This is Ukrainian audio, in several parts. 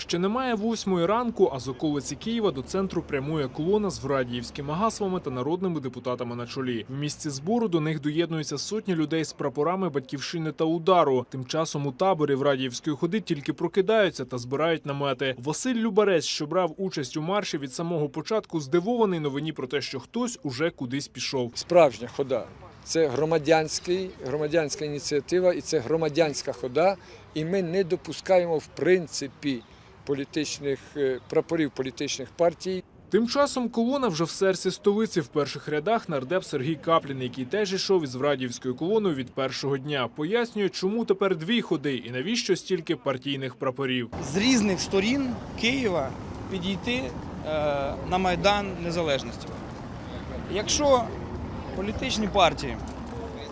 Ще немає восьмої ранку, а з околиці Києва до центру прямує колона з врадіївськими гаслами та народними депутатами на чолі. В місці збору до них доєднуються сотні людей з прапорами батьківщини та удару. Тим часом у таборі Врадіївської ходи тільки прокидаються та збирають намети. Василь Любарець, що брав участь у марші від самого початку, здивований новині про те, що хтось уже кудись пішов. справжня хода. Це громадянський, громадянська ініціатива і це громадянська хода. І ми не допускаємо в принципі політичних е, прапорів політичних партій. Тим часом колона вже в серці столиці в перших рядах нардеп Сергій Каплін, який теж ішов із Врадіївською колоною від першого дня, пояснює, чому тепер дві ходи і навіщо стільки партійних прапорів. з різних сторін Києва підійти е, на Майдан Незалежності. Якщо політичні партії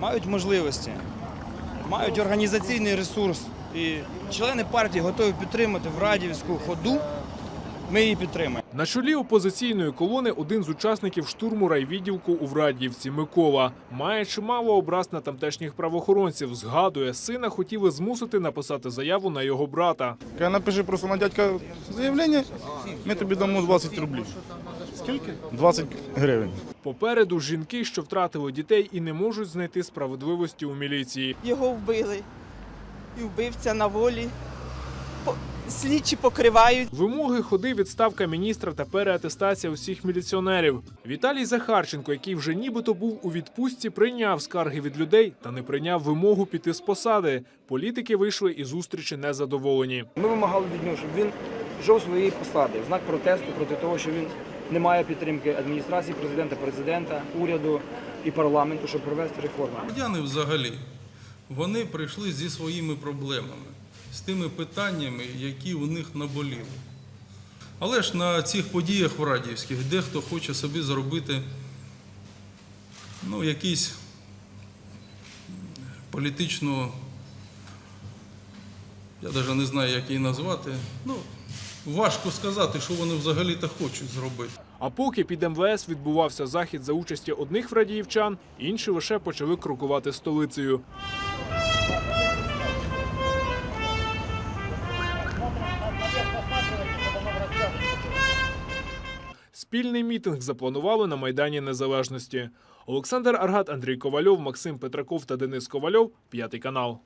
мають можливості, мають організаційний ресурс і члени партії готові підтримати в Радівську ходу, ми її підтримаємо. На чолі опозиційної колони один з учасників штурму райвідділку у Врадіївці Микола має чимало образ на тамтешніх правоохоронців. Згадує, сина хотіли змусити написати заяву на його брата. Напиши просто на дядька заявлення, ми тобі дамо 20 рублів. Скільки? 20 гривень. Попереду жінки, що втратили дітей і не можуть знайти справедливості у міліції. Його вбили. І вбивця на волі. Слідчі покривають. Вимоги ходи відставка міністра та переатестація усіх міліціонерів. Віталій Захарченко, який вже нібито був у відпустці, прийняв скарги від людей та не прийняв вимогу піти з посади. Політики вийшли і зустрічі незадоволені. Ми вимагали від нього, щоб він йшов своєї посади в знак протесту проти того, що він не має підтримки адміністрації президента, президента, уряду і парламенту, щоб провести реформи. Громадяни взагалі вони прийшли зі своїми проблемами, з тими питаннями, які у них наболіли. Але ж на цих подіях в Радіївських дехто хоче собі зробити ну, якийсь політичну, я навіть не знаю, як її назвати. Ну, важко сказати, що вони взагалі-то хочуть зробити. А поки під МВС відбувався захід за участі одних врадіївчан, інші лише почали крокувати столицею. Спільний мітинг запланували на Майдані Незалежності. Олександр Аргат, Андрій Ковальов, Максим Петраков та Денис Ковальов. П'ятий канал.